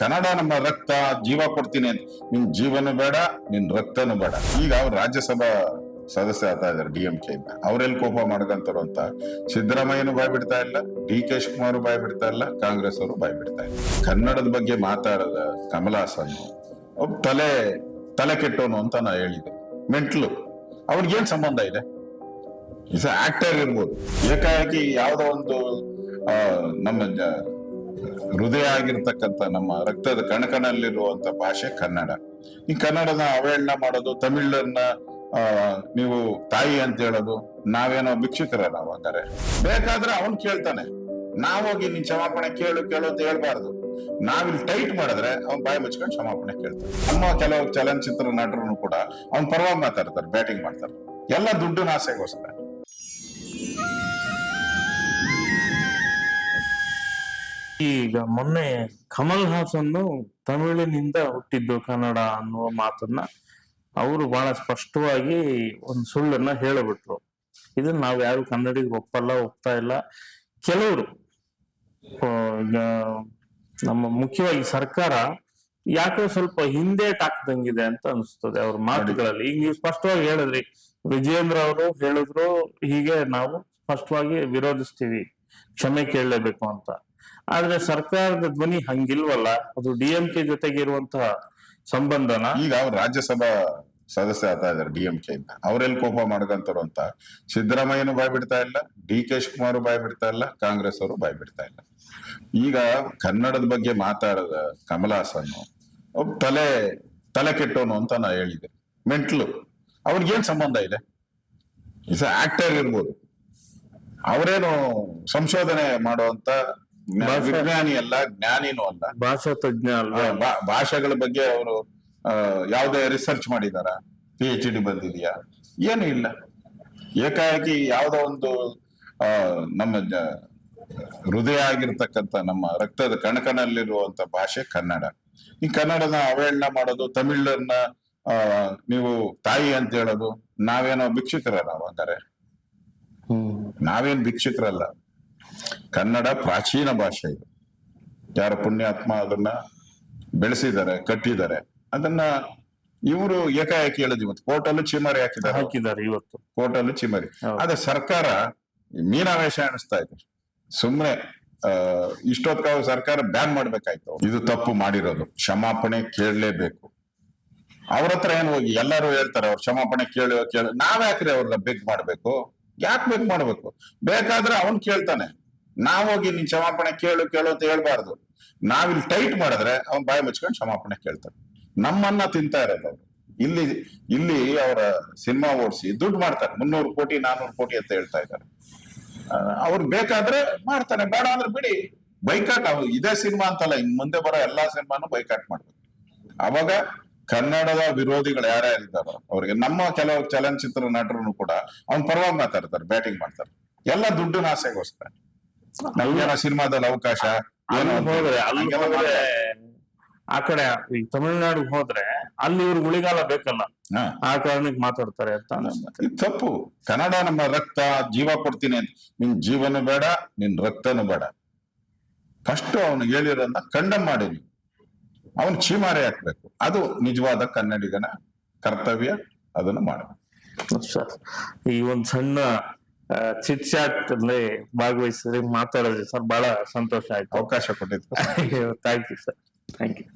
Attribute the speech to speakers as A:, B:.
A: ಕನ್ನಡ ನಮ್ಮ ರಕ್ತ, ಜೀವ ಕೊಡ್ತೀನಿ ಅಂತ. ನಿನ್ ಜೀವನ ಬೇಡ, ನಿನ್ ರಕ್ತನೂ ಬೇಡ. ಈಗ ಅವ್ರು ರಾಜ್ಯಸಭಾ ಸದಸ್ಯ ಆಗ್ತಾ ಇದಾರೆ ಡಿ ಎಂ ಕೆ ಅವ್ರೆಲ್ಲಿ ಕೋಪ ಮಾಡ್ಕಂತಾರು ಅಂತ. ಸಿದ್ದರಾಮಯ್ಯನು ಬಾಯ್ ಬಿಡ್ತಾ ಇಲ್ಲ, ಡಿ ಕೆ ಶಿವಕುಮಾರ್ ಬಾಯ್ ಬಿಡ್ತಾ ಇಲ್ಲ ಕಾಂಗ್ರೆಸ್ ಅವರು ಬಾಯ್ ಬಿಡ್ತಾ ಇಲ್ಲ. ಕನ್ನಡದ ಬಗ್ಗೆ ಮಾತಾಡದ ಕಮಲ್ ಹಾಸನ್ ಒಬ್ಬ ತಲೆ ತಲೆ ಕೆಟ್ಟೋನು ಅಂತ ನಾ ಹೇಳಿದೆ. ಮೆಂಟ್ಲು. ಅವ್ರಿಗೇನ್ ಸಂಬಂಧ ಇದೆ? ಇಸ್ ಆಕ್ಟರ್ ಇರ್ಬೋದು. ಏಕಾಏಕಿ ಯಾವ್ದೋ ಒಂದು ನಮ್ಮ ಹೃದಯ ಆಗಿರ್ತಕ್ಕಂಥ ನಮ್ಮ ರಕ್ತದ ಕಣಕಣಲ್ಲಿರುವಂತ ಭಾಷೆ ಕನ್ನಡ. ಈ ಕನ್ನಡನ ಅವಹೇಳನ ಮಾಡೋದು, ತಮಿಳನ್ನ ನೀವು ತಾಯಿ ಅಂತ ಹೇಳೋದು, ನಾವೇನೋ ಭಿಕ್ಷುಕರ ನಾವು ಹಂಗಾರೆ. ಬೇಕಾದ್ರೆ ಅವನ್ ಕೇಳ್ತಾನೆ. ನಾವೋಗಿ ನೀನ್ ಕ್ಷಮಾಪಣೆ ಕೇಳು ಕೇಳು ಅಂತ ಹೇಳ್ಬಾರ್ದು. ನಾವಿಲ್ಲಿ ಟೈಟ್ ಮಾಡಿದ್ರೆ ಅವ್ನ್ ಬಾಯಿ ಮುಚ್ಕೊಂಡು ಕ್ಷಮಾಪಣೆ ಕೇಳ್ತಾನೆ. ನಮ್ಮ ಕೆಲವು ಚಲನಚಿತ್ರ ನಟರು ಕೂಡ ಅವ್ನ್ ಪರವಾಗಿ ಮಾತಾಡ್ತಾರೆ, ಬ್ಯಾಟಿಂಗ್ ಮಾಡ್ತಾರೆ. ಎಲ್ಲ ದುಡ್ಡು ಆಸೆಗೋಸ್ಕರ.
B: ಈಗ ಮೊನ್ನೆ ಕಮಲ್ ಹಾಸನ್ ತಮಿಳಿನಿಂದ ಹುಟ್ಟಿದ್ದು ಕನ್ನಡ ಅನ್ನುವ ಮಾತನ್ನ ಅವರು ಬಹಳ ಸ್ಪಷ್ಟವಾಗಿ ಒಂದು ಸುಳ್ಳನ್ನ ಹೇಳಿಬಿಟ್ರು. ಇದನ್ನ ನಾವು ಯಾರು ಕನ್ನಡಿಗ ಒಪ್ಪಲ್ಲ, ಒಪ್ತಾ ಇಲ್ಲ. ಕೆಲವರು ನಮ್ಮ ಮುಖ್ಯವಾಗಿ ಸರ್ಕಾರ ಯಾಕೋ ಸ್ವಲ್ಪ ಹಿಂದೆ ಟಾಕ್ದಂಗಿದೆ ಅಂತ ಅನಿಸ್ತದೆ ಅವ್ರ ಮಾತುಗಳಲ್ಲಿ. ಈಗ ನೀವು ಸ್ಪಷ್ಟವಾಗಿ ಹೇಳಿದ್ರಿ, ವಿಜಯೇಂದ್ರ ಅವರು ಹೇಳಿದ್ರು, ಹೀಗೆ ನಾವು ಸ್ಪಷ್ಟವಾಗಿ ವಿರೋಧಿಸ್ತೀವಿ, ಕ್ಷಮೆ ಕೇಳಲೇಬೇಕು ಅಂತ. ಆದ್ರೆ ಸರ್ಕಾರದ ಧ್ವನಿ ಹಂಗಿಲ್ವಲ್ಲ, ಅದು ಡಿ ಎಂ ಕೆ ಜೊತೆಗೆ ಇರುವಂತಹ ಸಂಬಂಧನ.
A: ಈಗ ಅವ್ರು ರಾಜ್ಯಸಭಾ ಸದಸ್ಯ ಆತ ಇದಾರೆ ಡಿ ಎಂ ಕೆ ಇಂದ. ಅವ್ರೆಲ್ಲಿ ಕೋಪ ಮಾಡ್ಕಂತಾರು ಅಂತ. ಸಿದ್ದರಾಮಯ್ಯನು ಬಾಯ್ ಬಿಡ್ತಾ ಇಲ್ಲ, ಡಿ ಕೆ ಶಿವಕುಮಾರ್ ಬಾಯ್ ಬಿಡ್ತಾ ಇಲ್ಲ, ಕಾಂಗ್ರೆಸ್ ಅವರು ಬಾಯ್ ಬಿಡ್ತಾ ಇಲ್ಲ. ಈಗ ಕನ್ನಡದ ಬಗ್ಗೆ ಮಾತಾಡದ ಕಮಲ್ ಹಾಸನ್ ಒಬ್ಬ ತಲೆ ತಲೆ ಕೆಟ್ಟೋನು ಅಂತ ನಾ ಹೇಳಿದೆ. ಮೆಂಟ್ಲು. ಅವ್ರಿಗೇನ್ ಸಂಬಂಧ ಇದೆ? ಇಸ್ ಆಕ್ಟರ್ ಇರ್ಬೋದು. ಅವರೇನು ಸಂಶೋಧನೆ ಮಾಡುವಂತ ವಿಜ್ಞಾನಿ ಅಲ್ಲ ಜ್ಞಾನಿನೂ ಅಲ್ಲ.
B: ಭಾಷಾ ತಜ್ಞ ಅಲ್ವಾ?
A: ಆ, ಭಾ- ಭಾಷೆಗಳ ಬಗ್ಗೆ ಅವರು ಯಾವುದೇ ರಿಸರ್ಚ್ ಮಾಡಿದಾರ? ಪಿ ಎಚ್ ಡಿ ಬಂದಿದೆಯಾ? ಏನು ಇಲ್ಲ. ಏಕಾಏಕಿ ಯಾವುದೋ ಒಂದು ಆ, ನಮ್ಮ ಜ- ಹೃದಯ ಆಗಿರ್ತಕ್ಕಂಥ ನಮ್ಮ ರಕ್ತದ ಕಣಕಣಲ್ಲಿರುವಂತ ಭಾಷೆ ಕನ್ನಡ. ಈ ಕನ್ನಡನ ಅವಹೇಳನ ಮಾಡೋದು ತಮಿಳನ್ನ ಆ, ನೀವು ತಾಯಿ ಅಂತ ಹೇಳೋದು ನಾವೇನೋ ಭಿಕ್ಷುಕರ ನಾವು ಹಂಗಾರೆ
B: ಹ್ಮ್.
A: ನಾವೇನ್ ಭಿಕ್ಷುಕರಲ್ಲ. ಕನ್ನಡ ಪ್ರಾಚೀನ ಭಾಷೆ ಇದು. ಯಾರ ಪುಣ್ಯಾತ್ಮ ಅದನ್ನ ಬೆಳೆಸಿದ್ದಾರೆ ಕಟ್ಟಿದ್ದಾರೆ ಅದನ್ನ ಇವರು ಏಕಾಏಕಿ ಹೇಳಿದ್ ಇವತ್ತು. ಕೋರ್ಟಲ್ಲೂ ಚಿಮರಿ ಹಾಕಿದ್ದಾರೆ.
B: ಹಾಕಿದ್ದಾರೆ ಇವತ್ತು.
A: ಕೋರ್ಟಲ್ಲೂ ಚಿಮರಿ.
B: ಅದೇ
A: ಆದ್ರೆ ಸರ್ಕಾರ ಮೀನಾವೇಶ ಅನಿಸ್ತಾ ಇದೆ. ಸುಮ್ನೆ ಆ ಇಷ್ಟೊತ್ತಾಗ ಸರ್ಕಾರ ಬ್ಯಾನ್ ಮಾಡ್ಬೇಕಾಯ್ತು. ಇದು ತಪ್ಪು ಮಾಡಿರೋದು. ಕ್ಷಮಾಪಣೆ ಕೇಳಲೇಬೇಕು. ಅವ್ರ ಹತ್ರ ಏನು ಹೋಗಿ? ಎಲ್ಲರೂ ಹೇಳ್ತಾರೆ ಅವ್ರು ಕ್ಷಮಾಪಣೆ ಕೇಳಿ ಕೇಳ. ನಾವ್ಯಾಕ್ರಿ ಅವ್ರನ್ನ ಬೇಕ್ ಮಾಡ್ಬೇಕು? ಯಾಕೆ ಬೇಕ್ ಮಾಡ್ಬೇಕು? ಬೇಕಾದ್ರೆ ಅವನ್ ಕೇಳ್ತಾನೆ. ನಾವೋಗಿ ನೀನ್ ಕ್ಷಮಾಪಣೆ ಕೇಳು ಕೇಳು ಅಂತ ಹೇಳ್ಬಾರ್ದು. ನಾವಿಲ್ಲಿ ಟೈಟ್ ಮಾಡಿದ್ರೆ ಅವ್ನ್ ಬಾಯಿ ಮುಚ್ಕೊಂಡು ಕ್ಷಮಾಪಣೆ ಕೇಳ್ತಾನೆ. ನಮ್ಮನ್ನ ತಿಂತಾ ಇರೋದು ಅವ್ರು. ಇಲ್ಲಿ ಇಲ್ಲಿ ಅವರ ಸಿನಿಮಾ ಓಡಿಸಿ ದುಡ್ಡು ಮಾಡ್ತಾರೆ. ಮುನ್ನೂರು ಕೋಟಿ, ನಾನೂರು ಕೋಟಿ ಅಂತ ಹೇಳ್ತಾ ಇದ್ದಾರೆ. ಅವ್ರು ಬೇಕಾದ್ರೆ ಮಾಡ್ತಾನೆ ಬೇಡ ಅಂದ್ರೆ ಬಿಡಿ. ಬೈಕಾಟ್ ಅವ್ರು ಇದೇ ಸಿನಿಮಾ ಅಂತಲ್ಲ. ಇನ್ ಮುಂದೆ ಬರೋ ಎಲ್ಲಾ ಸಿನಿಮಾನು ಬೈಕಾಟ್ ಮಾಡ್ಬೇಕು. ಅವಾಗ ಕನ್ನಡದ ವಿರೋಧಿಗಳು ಯಾರ್ಯಾರಿದ್ದಾರೋ ಅವ್ರಿಗೆ, ನಮ್ಮ ಕೆಲವು ಚಲನಚಿತ್ರ ನಟರು ಕೂಡ ಅವ್ನ ಪರವಾಗಿ ಮಾತಾಡ್ತಾರೆ ಬ್ಯಾಟಿಂಗ್ ಮಾಡ್ತಾರೆ. ಎಲ್ಲ ದುಡ್ಡು ಆಸೆಗೋಸ್ಕರ. ನಮ್ಗೇನೋ ಸಿನಿಮಾದಲ್ಲಿ ಅವಕಾಶ? ಏನೋ
B: ಅಲ್ಲಿ
A: ಅಂತ
B: ಹೋದ್ರೆ ಅಲ್ಲಿ
A: ಹಂಗೆಲ್ಲ
B: ಹೋದ್ರೆ
A: ಮಾಡ್ತಾರೆ.
B: ಆ ಕಡೆ ಈ ತಮಿಳ್ನಾಡಿಗೆ ಹೋದ್ರೆ ಅಲ್ಲಿ ಇವ್ರು ಉಳಿಗಾಲ ಬೇಕಲ್ಲ?
A: ಹಾ.
B: ಆ ಕಾರಣಕ್ಕೆ ಮಾತಾಡ್ತಾರೆ ಅಂತ
A: ಇದು ತಪ್ಪು. ಕನ್ನಡ ನಮ್ಮ ರಕ್ತ ಜೀವ ಕೊಡ್ತೀನಿ ಅಂತ. ನಿನ್ ಜೀವನ ಬೇಡ ನಿನ್ ರಕ್ತನೂ ಬೇಡ. ಕಷ್ಟ ಅವನು ಹೇಳಿರೋದನ್ನ ಕಂಡಮ್ ಮಾಡಿ ನೀವು ಅವನು ಚೀಮಾರಿ ಹಾಕ್ಬೇಕು ಅದು ನಿಜವಾದ ಕನ್ನಡಿಗನ ಕರ್ತವ್ಯ ಅದನ್ನು ಮಾಡಬೇಕು.
B: ಸರ್ ಈ ಒಂದ್ ಸಣ್ಣ ಚಿಟ್ ಚಾಟ್ ಅಲ್ಲಿ ಭಾಗವಹಿಸಿದ್ರೆ ಮಾತಾಡಿದ್ರಿ. ಸರ್ ಬಹಳ ಸಂತೋಷ ಆಯ್ತು.
A: ಅವಕಾಶ ಕೊಟ್ಟಿದ್ದು
B: thank you sir thank you